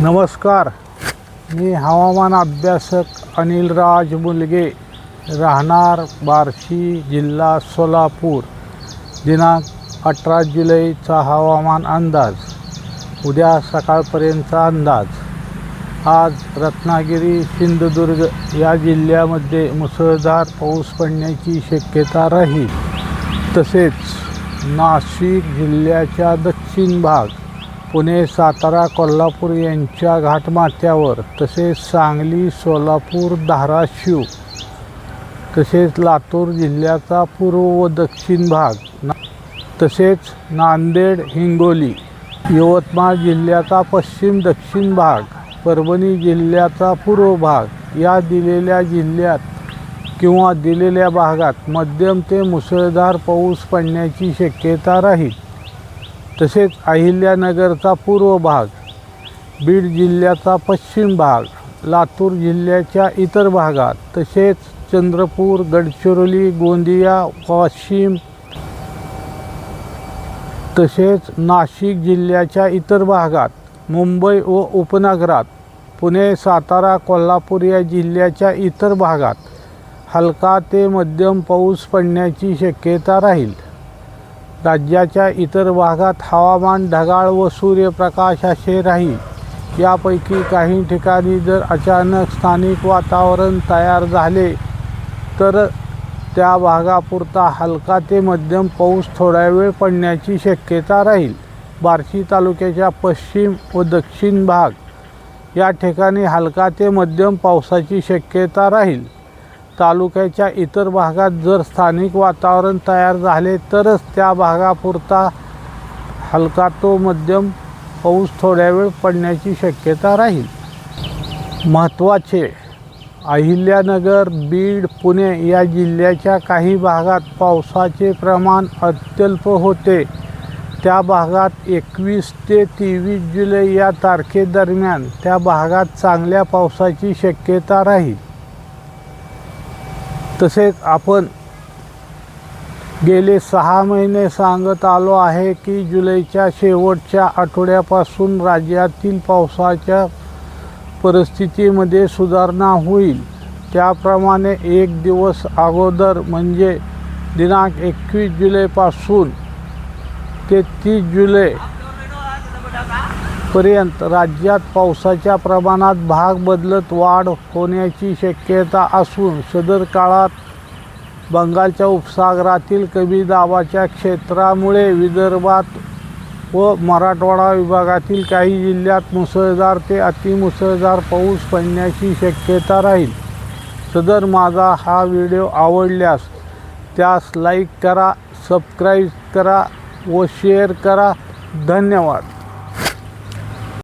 नमस्कार. मी हवामान अभ्यासक अनिलराज मुलगे राहणार बार्शी जिल्हा सोलापूर. दिनांक अठरा जुलैचा हवामान अंदाज. उद्या सकाळपर्यंतचा अंदाज. आज रत्नागिरी सिंधुदुर्ग या जिल्ह्यामध्ये मुसळधार पाऊस पडण्याची शक्यता राहील. तसेच नाशिक जिल्ह्याच्या दक्षिण भाग पुणे सातारा कोल्हापूर यांच्या घाटमाथ्यावर तसेच सांगली सोलापूर धाराशिव तसेच लातूर जिल्ह्याचा पूर्व व दक्षिण भाग ना तसेच नांदेड हिंगोली यवतमाळ जिल्ह्याचा पश्चिम दक्षिण भाग परभणी जिल्ह्याचा पूर्व भाग या दिलेल्या जिल्ह्यात किंवा दिलेल्या भागात मध्यम ते मुसळधार पाऊस पडण्याची शक्यता राहील. तसेच अहिल्यानगरचा पूर्व भाग बीड जिल्ह्याचा पश्चिम भाग लातूर जिल्ह्याच्या इतर भागात तसेच चंद्रपूर गडचिरोली गोंदिया वाशिम तसेच नाशिक जिल्ह्याच्या इतर भागात मुंबई व उपनगरात पुणे सातारा कोल्हापूर या जिल्ह्याच्या इतर भागात हलका ते मध्यम पाऊस पडण्याची शक्यता राहील. राज्याच्या इतर भागात हवामान ढगाळ व सूर्यप्रकाश असे राहील. यापैकी काही ठिकाणी जर अचानक स्थानिक वातावरण तयार झाले तर त्या भागापुरता हलका ते मध्यम पाऊस थोडा वेळ पडण्याची शक्यता राहील. बार्शी तालुक्याच्या पश्चिम व दक्षिण भाग या ठिकाणी हलका ते मध्यम पावसाची शक्यता राहील. तालुक्याच्या इतर भागात जर स्थानिक वातावरण तयार झाले तरच त्या भागापुरता हलका तो मध्यम पाऊस थोड्या वेळ पडण्याची शक्यता राहील. महत्त्वाचे अहिल्यानगर बीड पुणे या जिल्ह्याच्या काही भागात पावसाचे प्रमाण अत्यल्प होते. त्या भागात एकवीस ते तेवीस जुलै या तारखेदरम्यान त्या भागात चांगल्या पावसाची शक्यता राहील. तसेच आपण गेले सहा महिने सांगत आलो आहे की जुलैच्या शेवटच्या आठवड्यापासून राज्यातील पावसाच्या परिस्थितीमध्ये सुधारणा होईल. त्याप्रमाणे एक दिवस अगोदर म्हणजे दिनांक एकवीस जुलैपासून ते तीस जुलै पर्यंत राज्यात पावसाच्या प्रमाणात भाग बदलत वाढ होण्याची शक्यता असून सदर काळात बंगालच्या उपसागरातील कमी दाबाच्या क्षेत्रामुळे विदर्भात व मराठवाडा विभागातील काही जिल्ह्यात मुसळधार ते अतिमुसळधार पाऊस पडण्याची शक्यता राहील. सदर माझा हा व्हिडिओ आवडल्यास त्यास लाईक करा सबस्क्राईब करा व शेअर करा. धन्यवाद.